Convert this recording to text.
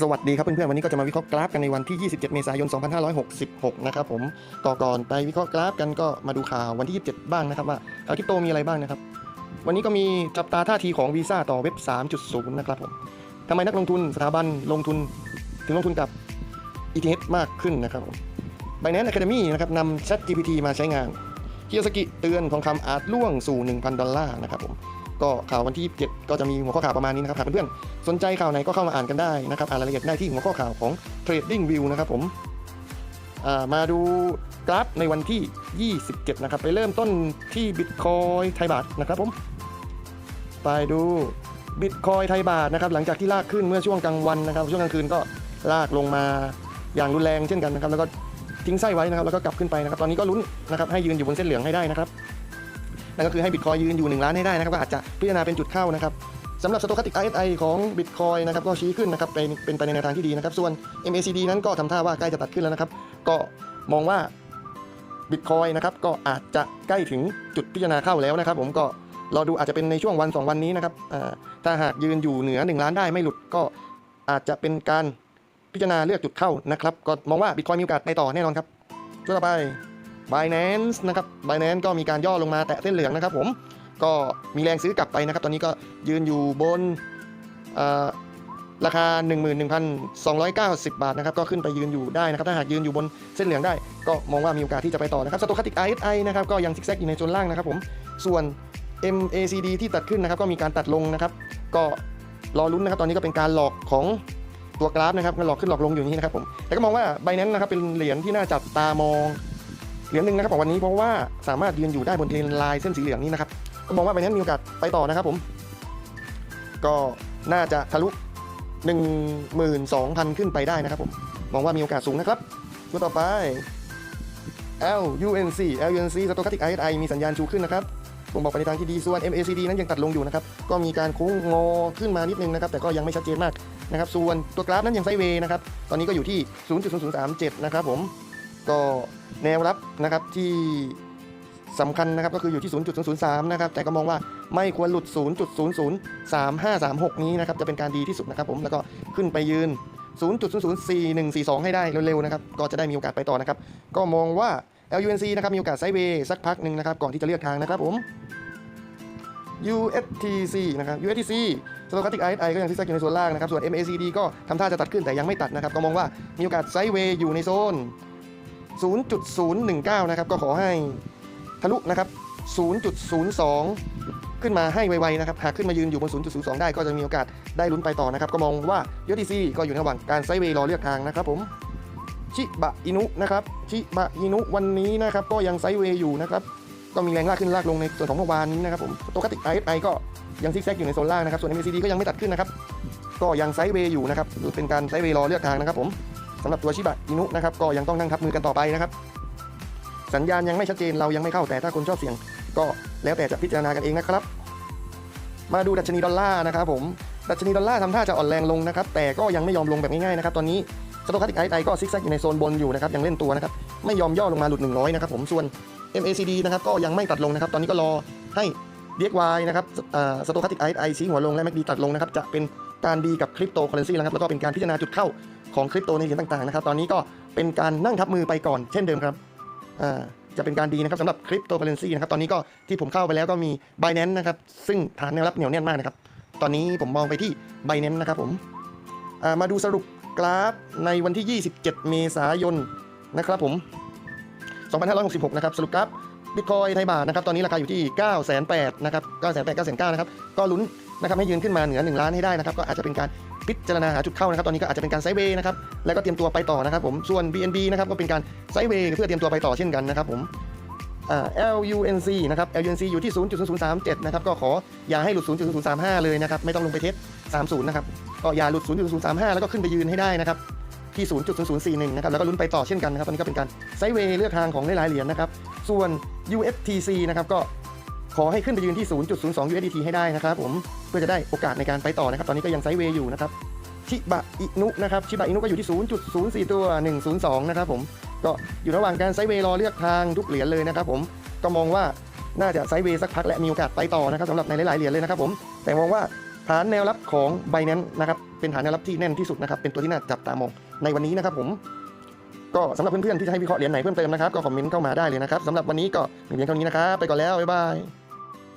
สวัสดีครับเพื่อนๆ วันนี้ก็จะมาวิเคราะห์กราฟกันในวันที่ 27 เมษายน 2566 นะครับผมก่อก่อนไปวิเคราะห์กราฟกันก็มาดูข่าววันที่ 27 บ้างนะครับว่าข่าวคริปโตมีอะไรบ้างนะครับ วันนี้ก็มีจับตาท่าทีของวีซ่าต่อเว็บ 3.0 นะครับผมทำไมนักลงทุนสถาบันลงทุนถึงลงทุนกับ ETH มากขึ้นนะครับผม Binance Academy นะครับนำ ChatGPT มาใช้งานคิโยสกิเตือนทองคำอาจล่วงสู่ 1,000 ดอลลาร์นะครับผม ก็ข่าววันที่ 7 ก็จะมีหัวข้อข่าวประมาณนี้นะครับหากเพื่อนๆสนใจข่าวไหนก็เข้ามาอ่านกันได้นะครับอ่านรายละเอียดได้ที่หัวข้อข่าวของ Trading View นะครับผมมาดูกราฟในวันที่ 27 นะครับ ไปเริ่มต้นที่ Bitcoin ไทยบาทนะครับผม ไปดู Bitcoin ไทยบาทนะครับ หลังจากที่ลากขึ้นเมื่อช่วงกลางวันนะครับ ช่วงกลางคืนก็ลากลงมาอย่างรุนแรงเช่นกันนะครับ แล้วก็ทิ้งไส้ไว้นะครับ แล้วก็กลับขึ้นไปนะครับ ตอนนี้ก็ลุ้นนะครับ ให้ยืนอยู่บนเส้นเหลืองให้ได้นะครับ นั่นก็คือให้บิตคอยยืนอยู่ 1 ล้านให้ได้นะครับก็อาจจะพิจารณาเป็นจุดเข้านะครับสำหรับสโตคัติก RSI ของ Bitcoin นะครับก็ชี้ขึ้นนะครับเป็นเป็นไปในแนวทางที่ดีนะครับ ส่วน MACD นั้นก็ทำท่าว่าใกล้จะตัดขึ้นแล้วนะครับ ก็มองว่า Bitcoin นะครับก็อาจจะใกล้ถึงจุดพิจารณาเข้าแล้วนะครับ ผมก็รอดูอาจจะเป็นในช่วงวัน 2 วันนี้นะครับถ้าหากยืนอยู่เหนือ 1 ล้านได้ไม่หลุดก็อาจจะเป็นการพิจารณาเลือกจุดเข้านะครับ ก็มองว่า Bitcoin มีโอกาสไปต่อแน่นอนครับช่วต่อไป Binance นะครับ Binance ก็มีการย่อลงมาแตะเส้นเหลืองนะครับผมก็มีแรงซื้อกลับไปนะครับ ตอนนี้ก็ยืนอยู่บนเอ่อราคา 11,290 บาทนะครับ ก็ขึ้นไปยืนอยู่ได้นะครับ ถ้าหากยืนอยู่บนเส้นเหลืองได้ ก็มองว่ามีโอกาสที่จะไปต่อนะครับสโตคัติก RSI นะครับ ก็ยังซิกแซกอยู่ในโซนล่างนะครับผม ส่วน MACD ที่ตัดขึ้นนะครับ ก็มีการตัดลงนะครับ ก็รอลุ้นนะครับ ตอนนี้ก็เป็นการหลอกของตัวกราฟนะครับหลอกขึ้นหลอกลงอยู่อย่างนี้นะครับผม แต่ก็มองว่า Binance นะครับ เป็นเหรียญที่น่าจับตามอง เหรียญหนึ่งนะครับของวันนี้เพราะว่าสามารถยืนอยู่ได้บนเทรนไลน์เส้นสีเหลืองนี้นะครับก็มองว่าไปนั้นมีโอกาสไปต่อนะครับผม ก็น่าจะทะลุ 12,000 ขึ้นไปได้นะครับผม มองว่ามีโอกาสสูงนะครับตัวต่อไป LUNC LUNC Stochastic RSI มีสัญญาณชูขึ้นนะครับผมบอกไปในทางที่ดีส่วน MACD นั้นยังตัดลงอยู่นะครับ ก็มีการโค้งงอขึ้นมานิดนึงนะครับ แต่ก็ยังไม่ชัดเจนมากนะครับ ส่วนตัวกราฟนั้นยังไซเวย์นะครับ ตอนนี้ก็อยู่ที่ 0.0037 นะครับผม ก็แนวรับนะครับที่สำคัญนะครับก็คืออยู่ที่ 0.003 นะครับ แต่ก็มองว่าไม่ควรหลุด 0.003536 นี้นะครับ จะเป็นการดีที่สุดนะครับผม แล้วก็ขึ้นไปยืน 0.004142 ให้ได้เร็วๆนะครับ ก็จะได้มีโอกาสไปต่อนะครับ ก็มองว่า LUNC นะครับ มีโอกาสไซด์เวย์สักพักหนึ่งนะครับ ก่อนที่จะเลือกทางนะครับผม USTC นะครับ USTC สโตคัติก RSI ก็ยังที่แทรกอยู่ในโซนล่างนะครับ ส่วน MACD ก็ทำท่าจะตัดขึ้นแต่ยังไม่ตัดนะครับ ก็มองว่ามีโอกาสไซด์เวย์อยู่ในโซน 0.019 นะครับ ก็ขอให้ทะลุนะครับ 0.02 ขึ้นมาให้ไวๆนะครับ หากขึ้นมายืนอยู่บน 0.02 ได้ก็จะมีโอกาสได้ลุ้นไปต่อนะครับ ก็มองว่า USDC ก็อยู่ในระหว่างการไซเวย์รอเลือกทางนะครับผมชิบะอินุนะครับชิบะอินุวันนี้นะครับก็ยังไซเวย์อยู่นะครับก็มีแรงลากขึ้นลากลงในส่วนของเมื่อวานนี้นะครับผมตัวกติก RSI ก็ยังซิกแซกอยู่ในโซนล่างนะครับส่วน MACD ก็ยังไม่ตัดขึ้นนะครับก็ยังไซเวย์อยู่นะครับหรือเป็นการไซเวย์รอเลือกทางนะครับผม สำหรับตัวชิบะอินุนะครับก็ยังต้องนั่งทับมือกันต่อไปนะครับ สัญญาณยังไม่ชัดเจนเรายังไม่เข้าแต่ถ้าคนชอบเสี่ยง ก็แล้วแต่จะพิจารณากันเองนะครับ มาดูดัชนีดอลลาร์นะครับผมดัชนีดอลลาร์ทำท่าจะอ่อนแรงลงนะครับแต่ก็ยังไม่ยอมลงแบบง่ายๆนะครับตอนนี้สโตคัติกไอไอก็ซิกแซกอยู่ในโซนบนอยู่นะครับยังเล่นตัวนะครับไม่ยอมย่อลงมาหลุด 100 นะครับผมส่วน MACD นะครับก็ยังไม่ตัดลงนะครับ ตอนนี้ก็รอให้ DXY นะครับสโตคัติกไอไอชี้หัวลงและ MACD ตัดลงนะครับจะเป็นการดีกับคริปโตเคอเรนซีแล้วครับแล้วก็เป็นการพิจารณาจุดเข้า ของคริปโตในเหรียญต่างๆนะครับ ตอนนี้ก็เป็นการนั่งทับมือไปก่อนเช่นเดิมครับอ่าจะเป็นการดีนะครับสำหรับคริปโตเคอเรนซีนะครับตอนนี้ก็ที่ผมเข้าไปแล้วก็มี Binance นะครับซึ่งฐานแนวรับเหนียวแน่นมากนะครับตอนนี้ผมมองไปที่ Binance นะครับผมอ่ามาดูสรุปกราฟในวันที่ 27 เมษายนนะครับผม 2566 นะครับ สรุปกราฟบิตคอยไทยบาทนะครับ ตอนนี้ราคาอยู่ที่ 9 8 0 0 0นะครับ 9 8 0 0 9 9 0นะครับ ก็ลุ้นนะครับให้ยืนขึ้นมาเหนือ 1 ล้านให้ได้นะครับ ก็อาจจะเป็นการ พิจารณาหาจุดเข้านะครับตอนนี้ก็อาจจะเป็นการไซเวย์นะครับแล้วก็เตรียมตัวไปต่อนะครับผมส่วน BNB นะครับก็เป็นการไซเวย์เพื่อเตรียมตัวไปต่อเช่นกันนะครับผมอ่า LUNC นะครับ LUNC อยู่ที่ 0.0037 นะครับ ก็ขออย่าให้หลุด 0.035 เลยนะครับ ไม่ต้องลงไปเทส30 นะครับ ก็อย่าหลุด 0.035 แล้วก็ขึ้นไปยืนให้ได้นะครับ ที่ 0.0041 นะครับ แล้วก็ลุ้นไปต่อเช่นกันนะครับ ตอนนี้ก็เป็นการไซเวย์เลือกทางของหลายๆเหรียญนะครับ ส่วน USTC นะครับ ก็ ขอให้ขึ้นไปยืนที่ 0.02 USDT ให้ได้นะครับผมเพื่อจะได้โอกาสในการไปต่อนะครับ ตอนนี้ก็ยังไซด์เวย์อยู่นะครับชิบะอินุนะครับชิบะอินุก็อยู่ที่ 0.04 ตัว 102 นะครับผมก็อยู่ระหว่างการไซด์เวย์รอเลือกทางทุกเหรียญเลยนะครับผมก็มองว่าน่าจะไซด์เวย์สักพักและมีโอกาสไปต่อนะครับสำหรับในหลายๆเหรียญเลยนะครับผมแต่มองว่าฐานแนวรับของ Binance นะครับเป็นฐานแนวรับที่แน่นที่สุดนะครับเป็นตัวที่น่าจับตามองในวันนี้นะครับผมก็สำหรับเพื่อนๆที่จะให้วิเคราะห์เหรียญไหนเพิ่มเติมนะครับก็คอมเมนต์เข้ามาได้เลยนะครับสำหรับวันนี้ก็มีเพียงเท่านี้นะครับไปก่อนแล้วบ๊ายบาย